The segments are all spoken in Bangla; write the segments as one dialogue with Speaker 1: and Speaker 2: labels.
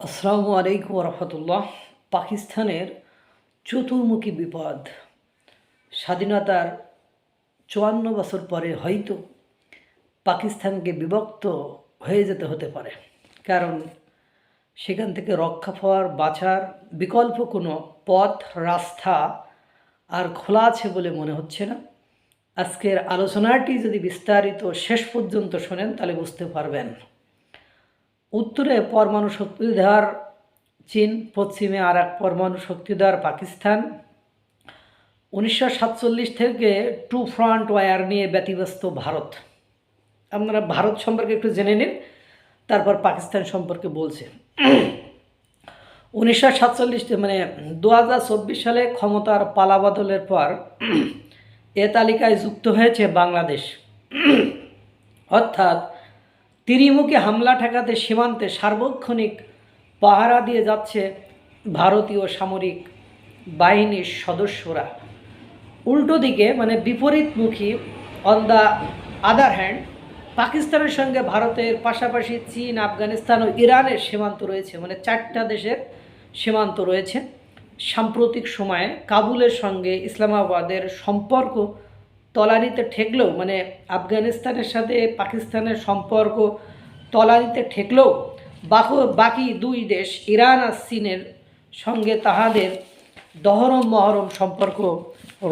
Speaker 1: আসসালামু আলাইকুম রহমতুল্লাহ পাকিস্তানের চতুর্মুখী বিপদ। স্বাধীনতার চুয়ান্ন বছর পরে হয়তো পাকিস্তানকে বিভক্ত হয়ে যেতে হতে পারে। কারণ সেখান থেকে রক্ষা পাওয়ার, বাঁচার বিকল্প কোনো পথ, রাস্তা আর খোলা আছে বলে মনে হচ্ছে না। আজকের আলোচনাটি যদি বিস্তারিত শেষ পর্যন্ত শোনেন তাহলে বুঝতে পারবেন। উত্তরে পরমাণু শক্তিধর চীন, পশ্চিমে আর এক পরমাণু শক্তিধর পাকিস্তান। উনিশশো সাতচল্লিশ থেকে টু ফ্রন্ট ওয়ার নিয়ে ব্যতিব্যস্ত ভারত। আপনারা ভারত সম্পর্কে একটু জেনে নিন, তারপর পাকিস্তান সম্পর্কে বলছে। উনিশশো সাতচল্লিশ মানে দু হাজার চব্বিশ সালে ক্ষমতার পালাবদলের পর এ তালিকায় যুক্ত হয়েছে বাংলাদেশ। অর্থাৎ ত্রিমুখী হামলা ঠেকাতে সীমান্তে সার্বক্ষণিক পাহারা দিয়ে যাচ্ছে ভারতীয় সামরিক বাহিনীর সদস্যরা। উল্টো দিকে মানে বিপরীতমুখী অন দ্য আদার হ্যান্ড পাকিস্তানের সঙ্গে ভারতের পাশাপাশি চীন, আফগানিস্তান ও ইরানের সীমান্ত রয়েছে মানে চারটা দেশের সীমান্ত রয়েছে। সাম্প্রতিক সময়ে কাবুলের সঙ্গে ইসলামাবাদের সম্পর্ক তলানিতে ঠেকলেও মানে আফগানিস্তানের সাথে পাকিস্তানের সম্পর্ক তলানিতে ঠেকলেও, বাকু, বাকি দুই দেশ, ইরান আর চীনের সঙ্গে তাহাদের দহরম মহরম সম্পর্ক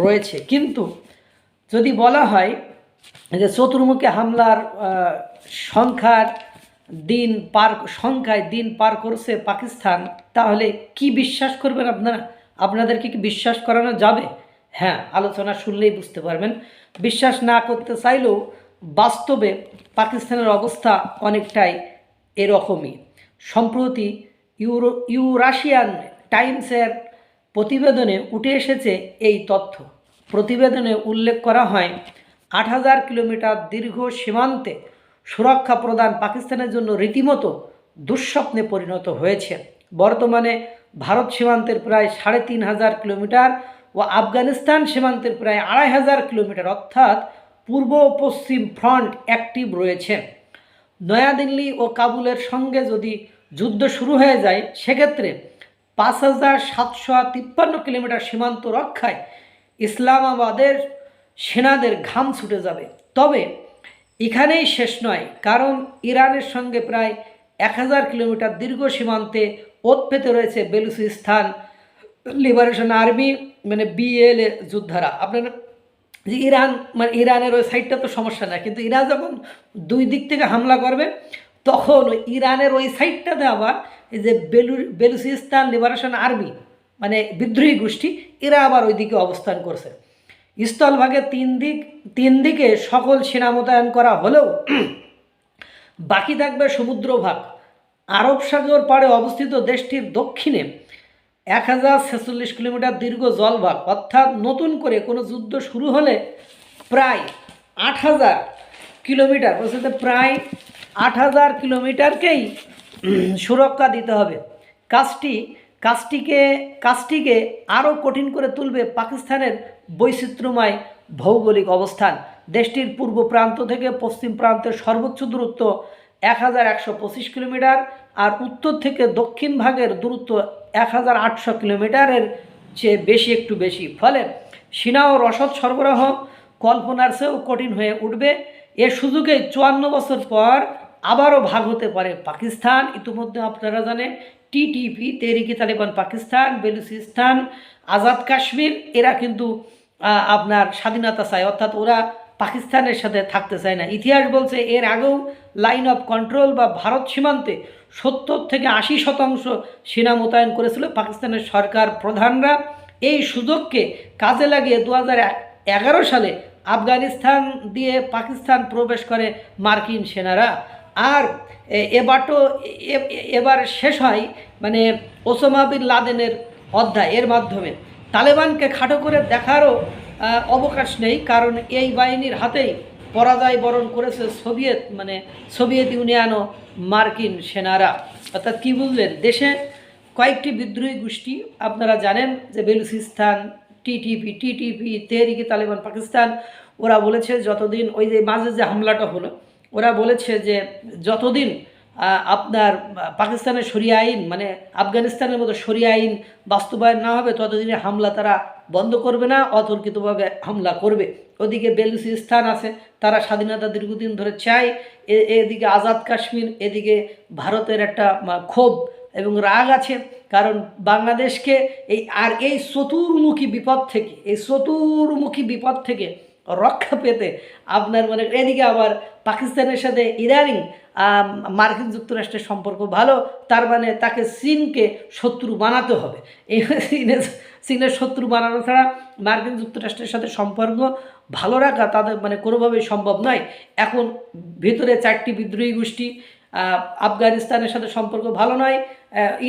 Speaker 1: রয়েছে। কিন্তু যদি বলা হয় যে চতুর্মুখী হামলার সংখ্যার দিন পার, সংখ্যায় দিন পার করছে পাকিস্তান, তাহলে কি বিশ্বাস করবেন আপনারা? আপনাদেরকে কি বিশ্বাস করানো যাবে? হ্যাঁ আলোচনা শুনলেই বুঝতে পারবেন। বিশ্বাস না করতে চাইলেও বাস্তবে পাকিস্তানের অবস্থা অনেকটাই এরকমই। সম্প্রতি ইউরো, ইউরাশিয়ান টাইমসের প্রতিবেদনে উঠে এসেছে এই তথ্য। প্রতিবেদনে উল্লেখ করা হয়, আট হাজার কিলোমিটার দীর্ঘ সীমান্তে সুরক্ষা প্রদান পাকিস্তানের জন্য রীতিমতো দুঃস্বপ্নে পরিণত হয়েছে। বর্তমানে ভারত সীমান্তের প্রায় সাড়ে তিন হাজার কিলোমিটার ও আফগানিস্তান সীমান্তের প্রায় আড়াই হাজার কিলোমিটার, অর্থাৎ পূর্ব পশ্চিম ফ্রন্ট অ্যাক্টিভ রয়েছে। নয়াদিল্লি ও কাবুলের সঙ্গে যদি যুদ্ধ শুরু হয়ে যায়, সেক্ষেত্রে পাঁচ হাজার সাতশো তিপ্পান্ন কিলোমিটার সীমান্ত রক্ষায় ইসলামাবাদের সেনাদের ঘাম ছুটে যাবে। তবে এখানেই শেষ নয়, কারণ ইরানের সঙ্গে প্রায় এক হাজার কিলোমিটার দীর্ঘ সীমান্তে ওত পেতে রয়েছে বেলুচিস্তান লিবারেশন, আর্মি মানে বিএলএ যোদ্ধারা। আপনারা যে ইরান মানে ইরানের ওই সাইডটা তো সমস্যা না কিন্তু ইরান যখন দুই দিক থেকে হামলা করবে, তখন ওই ইরানের ওই সাইডটাতে আবার এই যে বেলু, বেলুচিস্তান লিবারেশন আর্মি মানে বিদ্রোহী গোষ্ঠী, এরা আবার ওইদিকে অবস্থান করছে। স্থলভাগে তিন দিক, তিন দিকে সকল সেনা মোতায়েন করা হলেও বাকি থাকবে সমুদ্রভাগ আরব সাগর পাড়ে অবস্থিত দেশটির দক্ষিণে এক হাজার ছেচল্লিশ কিলোমিটার দীর্ঘ জলভাগ, অর্থাৎ নতুন করে কোনো যুদ্ধ শুরু হলে প্রায় আট হাজার কিলোমিটার বলতে প্রায় আট হাজার কিলোমিটারকেই সুরক্ষা দিতে হবে। কাজটি, কাজটিকে কাজটিকে আরও কঠিন করে তুলবে পাকিস্তানের বৈচিত্র্যময় ভৌগোলিক অবস্থান। দেশটির পূর্ব প্রান্ত থেকে পশ্চিম প্রান্তের সর্বোচ্চ দূরত্ব এক হাজার একশো পঁচিশ কিলোমিটার আর উত্তর থেকে দক্ষিণ ভাগের দূরত্ব এক হাজার আটশো কিলোমিটারের চেয়ে বেশি, একটু বেশি। ফলে সেনা ও রসদ সরবরাহ কল্পনার চেয়েও কঠিন হয়ে উঠবে। এ সুযোগে চুয়ান্ন বছর পর আবারও ভাগ হতে পারে পাকিস্তান। ইতিমধ্যে আপনারা জানেন টিটিপি তেহরিকি তালিবান পাকিস্তান, বেলুচিস্তান, আজাদ কাশ্মীর, এরা কিন্তু আপনার স্বাধীনতা চায়। অর্থাৎ ওরা পাকিস্তানের সাথে থাকতে চায় না। ইতিহাস বলছে, এর আগেও লাইন অফ কন্ট্রোল বা ভারত সীমান্তে সত্তর থেকে আশি শতাংশ সেনা মোতায়েন করেছিল পাকিস্তানের সরকার প্রধানরা। এই সুযোগকে কাজে লাগিয়ে দু এগারো সালে আফগানিস্তান দিয়ে পাকিস্তান প্রবেশ করে মার্কিন সেনারা। আর এ- এবার শেষ হয় মানে ওসামা বিন লাদেনের অধ্যায় এর মাধ্যমে। তালেবানকে খাটো করে দেখারও অবকাশ নেই, কারণ এই বাহিনীর হাতেই পরাজয় বরণ করেছে সোভিয়েত মানে সোভিয়েত ইউনিয়ন ও মার্কিন সেনারা। অর্থাৎ কী বুঝলেন দেশে কয়েকটি বিদ্রোহী গোষ্ঠী, আপনারা জানেন যে বেলুচিস্তান, টিটিপি টিটিপি, তেহরিকি তালেবান, পাকিস্তান, ওরা বলেছে যতদিন ওই যে মাঝে যে হামলাটা হলো, ওরা বলেছে যে যতদিন আপনার পাকিস্তানের সরিয়া আইন মানে আফগানিস্তানের মতো সরিয়া আইন বাস্তবায়ন না হবে, ততদিনে হামলা তারা বন্ধ করবে না, অতর্কিতভাবে হামলা করবে। ওদিকে বেলুচিস্তান আছে, তারা স্বাধীনতা দীর্ঘদিন ধরে চায়। এদিকে আজাদ কাশ্মীর, এদিকে ভারতের একটা ক্ষোভ এবং রাগ আছে। কারণ বাংলাদেশকে এই, আর এই চতুর্মুখী বিপদ থেকে, এই চতুর্মুখী বিপদ থেকে রক্ষা পেতে আপনার মানে এদিকে আবার পাকিস্তানের সাথে ইরানি মার্কিন যুক্তরাষ্ট্রের সম্পর্ক ভালো, তার মানে তাকে চীনকে শত্রু বানাতে হবে। এই চীনের শত্রু বানানো ছাড়া মার্কিন যুক্তরাষ্ট্রের সাথে সম্পর্ক ভালো রাখা তাদের মানে কোনোভাবেই সম্ভব নয়। এখন ভিতরে চারটি বিদ্রোহী গোষ্ঠী আফগানিস্তানের সাথে সম্পর্ক ভালো নয়।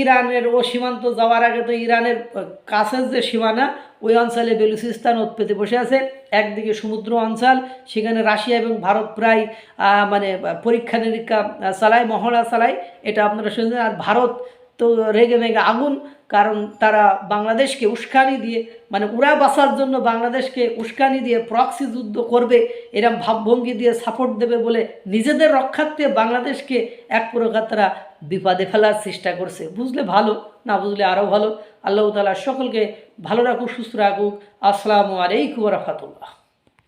Speaker 1: ইরানের ও সীমান্ত যাওয়ার আগে তো ইরানের কাছের যে সীমানা, ওই অঞ্চলে বেলুচিস্তান উৎপেতে বসে আছে। একদিকে সমুদ্র অঞ্চল, সেখানে রাশিয়া এবং ভারত প্রায় মানে পরীক্ষা নিরীক্ষা চালায়, মহড়া চালায়। এটা আপনারা শুনছেন। আর ভারত তো রেগে মেগে আগুন, কারণ তারা বাংলাদেশকে উস্কানি দিয়ে মানে উড়া বাঁচার জন্য বাংলাদেশকে উস্কানি দিয়ে প্রক্সি যুদ্ধ করবে, এরম ভাবভঙ্গি দিয়ে সাপোর্ট দেবে বলে নিজেদের রক্ষার্থে বাংলাদেশকে এক প্রকার তারা বিপদে ফেলার চেষ্টা করছে। বুঝলে ভালো, না বুঝলে আরও ভালো। আল্লাহ তালা সকলকে ভালো রাখুক, সুস্থ রাখুক। আসসালামু আলাইকুম রহমতুল্লাহ।